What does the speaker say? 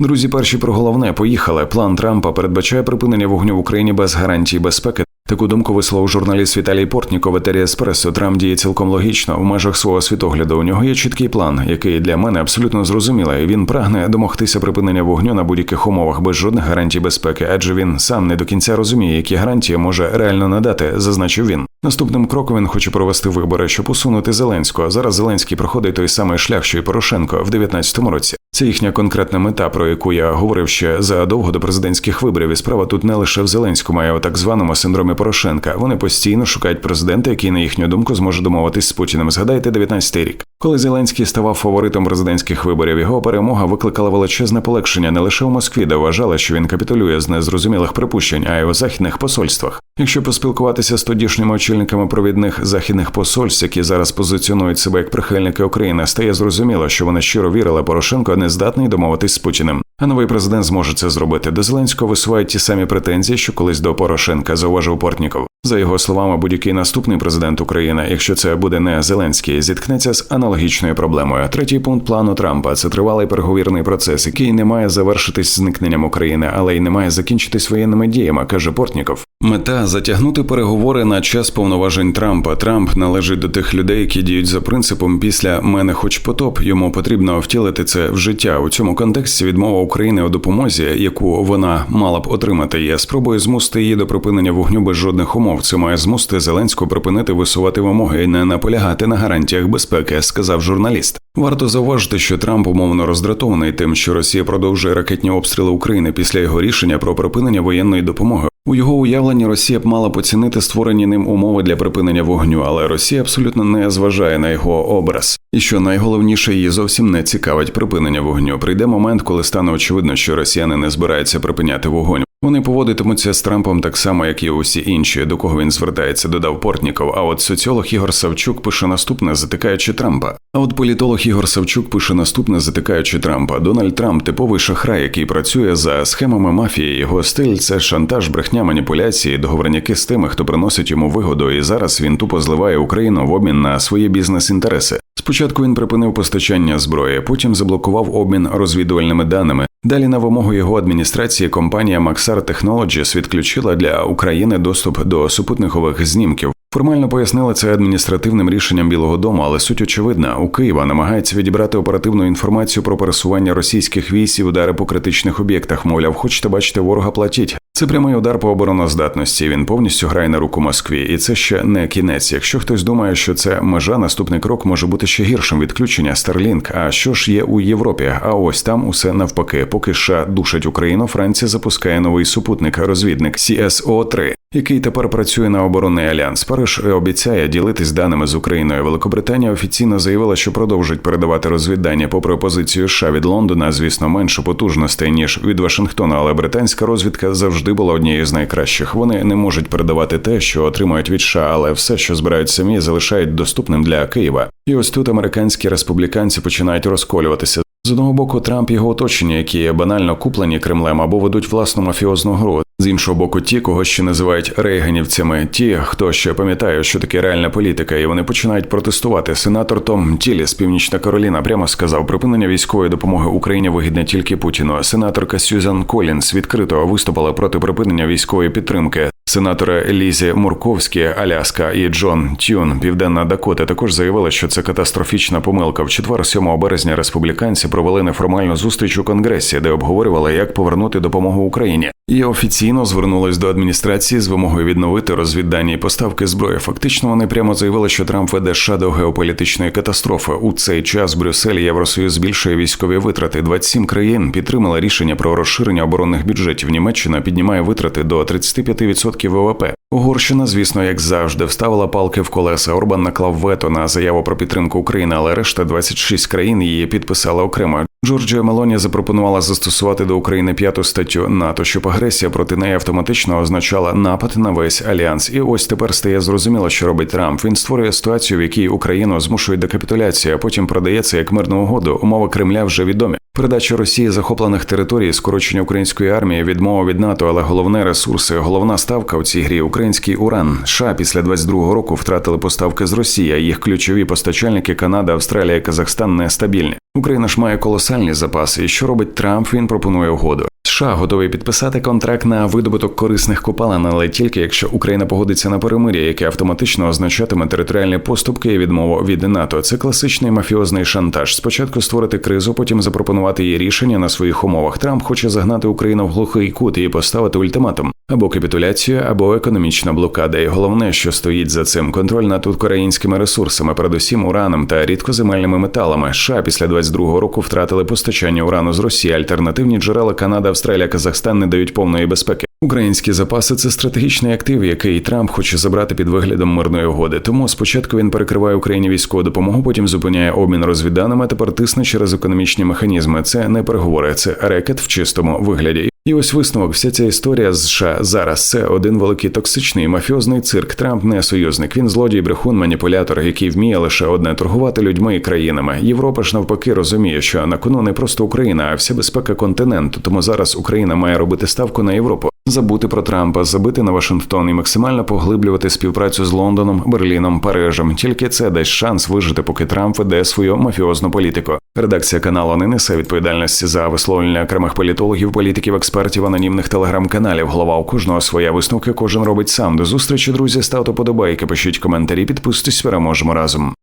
Друзі, перші про головне поїхали. План Трампа передбачає припинення вогню в Україні без гарантій безпеки. Таку думку висловив журналіст Віталій Портніков етері Еспресо. Трамп діє цілком логічно в межах свого світогляду. У нього є чіткий план, який для мене абсолютно зрозумілий. Він прагне домогтися припинення вогню на будь-яких умовах без жодних гарантій безпеки, адже він сам не до кінця розуміє, які гарантії може реально надати, зазначив він. Наступним кроком він хоче провести вибори, щоб усунути Зеленського. Зараз Зеленський проходить той самий шлях, що й Порошенко в 2019 році. Це їхня конкретна мета, про яку я говорив ще задовго до президентських виборів. І справа тут не лише в Зеленському, а й у так званому синдромі Порошенка. Вони постійно шукають президента, який, на їхню думку, зможе домовитись з Путіним. Згадайте 19-й рік. Коли Зеленський ставав фаворитом президентських виборів, його перемога викликала величезне полегшення не лише у Москві, де вважали, що він капітулює з незрозумілих припущень, а й у західних посольствах. Якщо поспілкуватися з тодішніми очільниками провідних західних посольств, які зараз позиціонують себе як прихильники України, стає зрозуміло, що вони щиро вірили, Порошенко не здатний домовитись з Путіним. А новий президент зможе це зробити. До Зеленського висувають ті самі претензії, що колись до Порошенка зауважив Портніков. За його словами, будь-який наступний президент України, якщо це буде не Зеленський, зіткнеться з аналогічною проблемою. Третій пункт плану Трампа це тривалий переговірний процес, який не має завершитись зникненням України, але й не має закінчитись воєнними діями, каже Портніков. Мета затягнути переговори на час повноважень Трампа. Трамп належить до тих людей, які діють за принципом після мене, хоч потоп. Йому потрібно втілити це в життя. У цьому контексті відмова України у допомозі, яку вона мала б отримати, є спробою змусити її до припинення вогню без жодних умов. Це має змусити Зеленського припинити висувати вимоги і не наполягати на гарантіях безпеки, сказав журналіст. Варто зауважити, що Трамп умовно роздратований тим, що Росія продовжує ракетні обстріли України після його рішення про припинення воєнної допомоги. У його уявленні Росія б мала поцінити створені ним умови для припинення вогню, але Росія абсолютно не зважає на його образ. І що найголовніше, її зовсім не цікавить припинення вогню. Прийде момент, коли стане очевидно, що росіяни не збираються припиняти вогонь. Вони поводитимуться з Трампом так само, як і усі інші, до кого він звертається, додав Портніков. А от соціолог Ігор Савчук пише наступне, затикаючи Трампа. А от політолог Ігор Савчук пише наступне, затикаючи Трампа. Дональд Трамп типовий шахрай, який працює за схемами мафії. Його стиль це шантаж, брехня, маніпуляції, договорняки з тими, хто приносить йому вигоду. І зараз він тупо зливає Україну в обмін на свої бізнес-інтереси. Спочатку він припинив постачання зброї, потім заблокував обмін розвідувальними даними. Далі на вимогу його адміністрації компанія Maxar Technologies відключила для України доступ до супутникових знімків. Формально пояснили це адміністративним рішенням Білого Дому, але суть очевидна. У Києва намагається відібрати оперативну інформацію про пересування російських військ і удари по критичних об'єктах. Мовляв, хочете бачити ворога, платіть. Це прямий удар по обороноздатності. Він повністю грає на руку Москві, і це ще не кінець. Якщо хтось думає, що це межа, наступний крок може бути ще гіршим відключення Starlink. А що ж є у Європі? А ось там усе навпаки. Поки США душить Україну, Франція запускає новий супутник розвідник cso 3 який тепер працює на оборонний альянс. Париж обіцяє ділитись даними з Україною. Великобританія офіційно заявила, що продовжить передавати розвіддані попри опозицію США від Лондона, звісно, менше потужностей ніж від Вашингтона, але британська розвідка завжди була однією з найкращих. Вони не можуть передавати те, що отримують від США, але все, що збирають самі, залишають доступним для Києва. І ось тут американські республіканці починають розколюватися. З одного боку, Трамп його оточення, які банально куплені Кремлем або ведуть власну мафіозну гру. З іншого боку, ті, кого ще називають рейганівцями, ті, хто ще пам'ятає, що таке реальна політика, і вони починають протестувати. Сенатор Том Тіліс, Північна Кароліна, прямо сказав, припинення військової допомоги Україні вигідне тільки Путіну. Сенаторка Сюзан Колінс відкрито виступила проти припинення військової підтримки. Сенатори Лізі Мурковські, Аляска і Джон Тюн, Південна Дакота, також заявили, що це катастрофічна помилка. В четвер, 7 березня, республіканці провели неформальну зустріч у конгресі, де обговорювали, як повернути допомогу Україні. І офіційно звернулись до адміністрації з вимогою відновити розвіддані і поставки зброї. Фактично, вони прямо заявили, що Трамп веде США до геополітичної катастрофи. У цей час Брюссель Євросоюз збільшує військові витрати. 27 країн підтримали рішення про розширення оборонних бюджетів. Німеччина піднімає витрати до 35% ВВП. Угорщина, звісно, як завжди, вставила палки в колеса. Орбан наклав вето на заяву про підтримку України, але решта 26 країн її підписали окремо. Джорджія Мелоні запропонувала застосувати до України п'яту статтю НАТО, щоб агресія проти неї автоматично означала напад на весь альянс. І ось тепер стає зрозуміло, що робить Трамп. Він створює ситуацію, в якій Україну змушують до капітуляції, а потім продається як мирну угоду. Умови Кремля вже відомі. Передача Росії захоплених територій, скорочення української армії, відмова від НАТО, але головне ресурси, головна ставка у цій грі український уран. США після 22-го року втратили поставки з Росії. а Їх ключові постачальники Канада, Австралія, Казахстан нестабільні. Україна ж має колосальні запаси. І що робить Трамп? Він пропонує угоду. США готові підписати контракт на видобуток корисних копалин, але тільки якщо Україна погодиться на перемир'я, яке автоматично означатиме територіальні поступки і відмову від НАТО. Це класичний мафіозний шантаж. Спочатку створити кризу, потім запропонувати її рішення на своїх умовах. Трамп хоче загнати Україну в глухий кут і поставити ультиматум або капітуляцію, або економічна блокада. І головне, що стоїть за цим контроль над українськими ресурсами, передусім ураном та рідкоземельними металами. США після 22-го року втратили постачання урану з Росії. Альтернативні джерела Канада, Австралія, Казахстан не дають повної безпеки. Українські запаси це стратегічний актив, який Трамп хоче забрати під виглядом мирної угоди. Тому спочатку він перекриває Україні військову допомогу, потім зупиняє обмін розвідданими, а тепер тисне через економічні механізми. Це не переговори, це рекет в чистому вигляді. І ось висновок, вся ця історія з США зараз це один великий токсичний мафіозний цирк. Трамп не союзник. Він злодій, брехун, маніпулятор, який вміє лише одне торгувати людьми і країнами. Європа ж навпаки розуміє, що на кону не просто Україна, а вся безпека континенту. Тому зараз Україна має робити ставку на Європу. Забути про Трампа, забити на Вашингтон і максимально поглиблювати співпрацю з Лондоном, Берліном, Парижем. Тільки це дасть шанс вижити, поки Трамп веде свою мафіозну політику. Редакція каналу не несе відповідальності за висловлення окремих політологів, політиків, експертів, анонімних телеграм-каналів. Голова у кожного своя висновки, кожен робить сам. До зустрічі, друзі. Ставте подобайки, пишіть коментарі, підписуйтесь, переможемо разом.